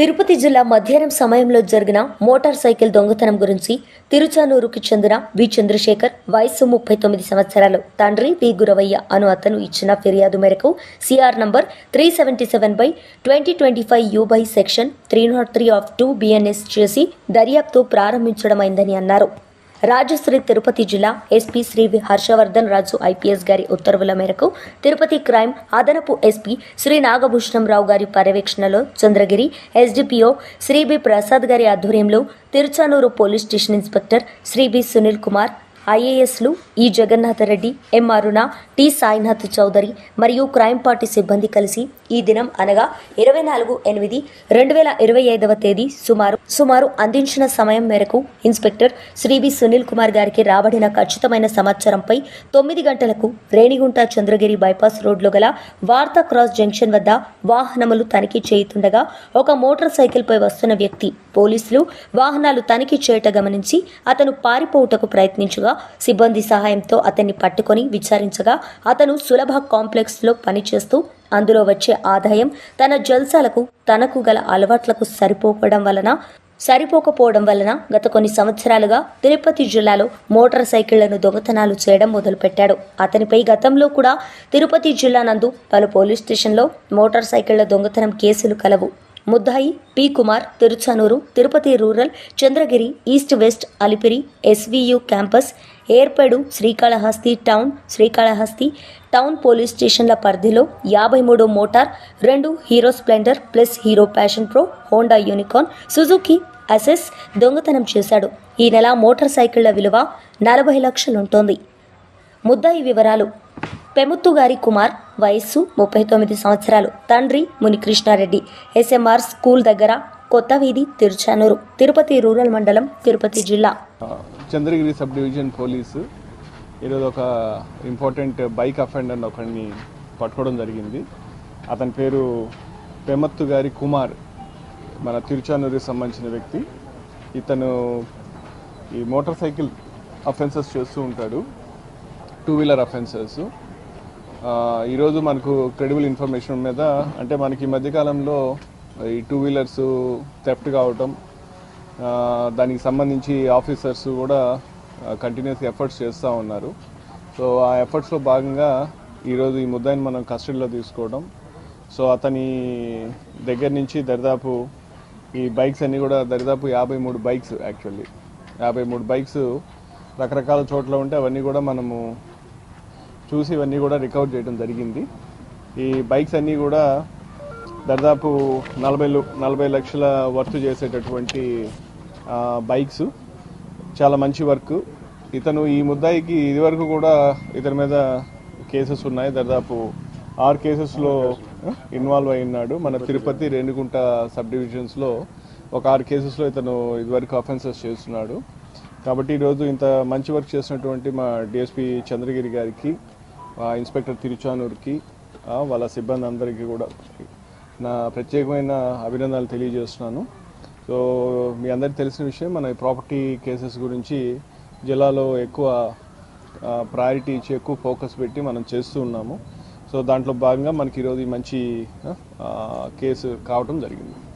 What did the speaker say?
తిరుపతి జిల్లా మధ్యాహ్నం సమయంలో జరిగిన మోటార్ సైకిల్ దొంగతనం గురించి తిరుచానూరుకు చెందిన వి చంద్రశేఖర్ వయస్సు ముప్పై తొమ్మిది సంవత్సరాలు. తండ్రి వి గురవయ్య అను అతను ఇచ్చిన ఫిర్యాదు మేరకు CR number three seventy seven by twenty twenty five U by section three not three of two BNS చేసి దర్యాప్తు ప్రారంభించడమైందని అన్నారు. రాజశ్రీ తిరుపతి జిల్లా SP Shri V Harshavardhan Raju IPS గారి ఉత్తర్వుల మేరకు తిరుపతి క్రైమ్ అదనపు ఎస్పీ శ్రీ నాగభూషణంరావు గారి పర్యవేక్షణలో చంద్రగిరి ఎస్డిపిఓ శ్రీ బి ప్రసాద్ గారి ఆధ్వర్యంలో Tiruchanur police station inspector Shri B Sunil Kumar ఐఏఎస్లు ఈ జగన్నాథరెడ్డి ఎం అరుణ టి సాయినాథ్ చౌదరి మరియు క్రైమ్ పార్టీ సిబ్బంది కలిసి ఈ దినం అనగా ఇరవై నాలుగు ఎనిమిది రెండు వేల ఇరవై ఐదవ తేదీ సుమారు సుమారు అందించిన సమయం మేరకు ఇన్స్పెక్టర్ శ్రీ బి సునీల్ కుమార్ గారికి రాబడిన ఖచ్చితమైన సమాచారంపై తొమ్మిది గంటలకు రేణిగుంట చంద్రగిరి బైపాస్ రోడ్లో గల వార్తా క్రాస్ జంక్షన్ వద్ద వాహనములు తనిఖీ చేయుతుండగా ఒక మోటార్ సైకిల్పై వస్తున్న వ్యక్తి పోలీసులు వాహనాలు తనిఖీ చేయట గమనించి అతను పారిపోవుటకు ప్రయత్నించగా సిబ్బంది సహాయంతో అతన్ని పట్టుకొని విచారించగా అతను సులభ కాంప్లెక్స్లో పనిచేస్తూ అందులో వచ్చే ఆదాయం తన జల్సాలకు తనకు గల అలవాట్లకు సరిపోవడం వలన సరిపోకపోవడం వలన గత కొన్ని సంవత్సరాలుగా తిరుపతి జిల్లాలో మోటార్ సైకిళ్ళను దొంగతనాలు చేయడం మొదలుపెట్టాడు. అతనిపై గతంలో కూడా తిరుపతి జిల్లా నందు పలు పోలీస్ స్టేషన్లో మోటార్ సైకిళ్ళ దొంగతనం కేసులు కలవు. ముద్దాయి P. Kumar Tiruchanur Tirupati rural Chandragiri east west Alipiri SVU campus Yerpedu Srikalahasti town Srikalahasti town police స్టేషన్ల పరిధిలో యాభై మూడు మోటార్ రెండు Hero Splendor Plus Hero Passion Pro Honda Unicorn Suzuki Access దొంగతనం చేశాడు. ఈ నెల మోటార్ సైకిళ్ళ విలువ నలభై లక్షలుంటోంది. ముద్దాయి వివరాలు. పెముత్తుగారి కుమార్ వయస్సు ముప్పై తొమ్మిది సంవత్సరాలు. తండ్రి మునికృష్ణారెడ్డి ఎస్ఎంఆర్ స్కూల్ దగ్గర కొత్త వీధి తిరుచానూరు తిరుపతి రూరల్ మండలం తిరుపతి జిల్లా. చంద్రగిరి సబ్ డివిజన్ పోలీసు ఈరోజు ఒక ఇంపార్టెంట్ బైక్ అఫెండర్ ఒకరిని పట్టుకోవడం జరిగింది. అతని పేరు పెమత్తు గారి కుమార్ మన తిరుచానూరుకి సంబంధించిన వ్యక్తి. ఇతను ఈ మోటార్ సైకిల్ అఫెన్సెస్ చేస్తూ ఉంటాడు టూ వీలర్ అఫెన్సెస్. ఈరోజు మనకు క్రెడిబుల్ ఇన్ఫర్మేషన్ మీద అంటే మనకి ఈ మధ్యకాలంలో ఈ టూ వీలర్స్ థెఫ్ట్ కావటం దానికి సంబంధించి ఆఫీసర్స్ కూడా కంటిన్యూస్ ఎఫర్ట్స్ చేస్తూ ఉన్నారు. సో ఆ ఎఫర్ట్స్లో భాగంగా ఈరోజు ఈ ముద్దాయిని మనం కస్టడీలో తీసుకోవడం సో అతని దగ్గర నుంచి దరిదాపు ఈ బైక్స్ అన్నీ కూడా దరిదాపు యాభై మూడు బైక్స్ యాక్చువల్లీ యాభై మూడు బైక్స్ రకరకాల చోట్ల ఉంటే అవన్నీ కూడా మనము చూసి ఇవన్నీ కూడా రికవర్ చేయడం జరిగింది. ఈ బైక్స్ అన్నీ కూడా దాదాపు నలభై నలభై లక్షల వర్త్ చేసేటటువంటి బైక్స్. చాలా మంచి వర్క్. ఇతను ఈ ముద్దాయికి ఇదివరకు కూడా ఇతని మీద కేసెస్ ఉన్నాయి. దాదాపు ఆరు కేసెస్లో ఇన్వాల్వ్ అయినాడు ఉన్నాడు. మన తిరుపతి రేణుగుంట సబ్ డివిజన్స్లో ఒక ఆరు కేసెస్లో ఇతను ఇదివరకు అఫెన్సెస్ చేస్తున్నాడు. కాబట్టి ఈరోజు ఇంత మంచి వర్క్ చేసినటువంటి మా డిఎస్పి చంద్రగిరి గారికి ఇన్స్పెక్టర్ తిరుచానూర్కి వాళ్ళ సిబ్బంది అందరికీ కూడా నా ప్రత్యేకమైన అభినందనలు తెలియజేస్తున్నాను. సో మీ అందరికీ తెలిసిన విషయం మన ప్రాపర్టీ కేసెస్ గురించి జిల్లాలో ఎక్కువ ప్రయారిటీ ఇచ్చి ఎక్కువ ఫోకస్ పెట్టి మనం చేస్తూ ఉన్నాము. సో దాంట్లో భాగంగా మనకి ఈరోజు మంచి కేసు కావటం జరిగింది.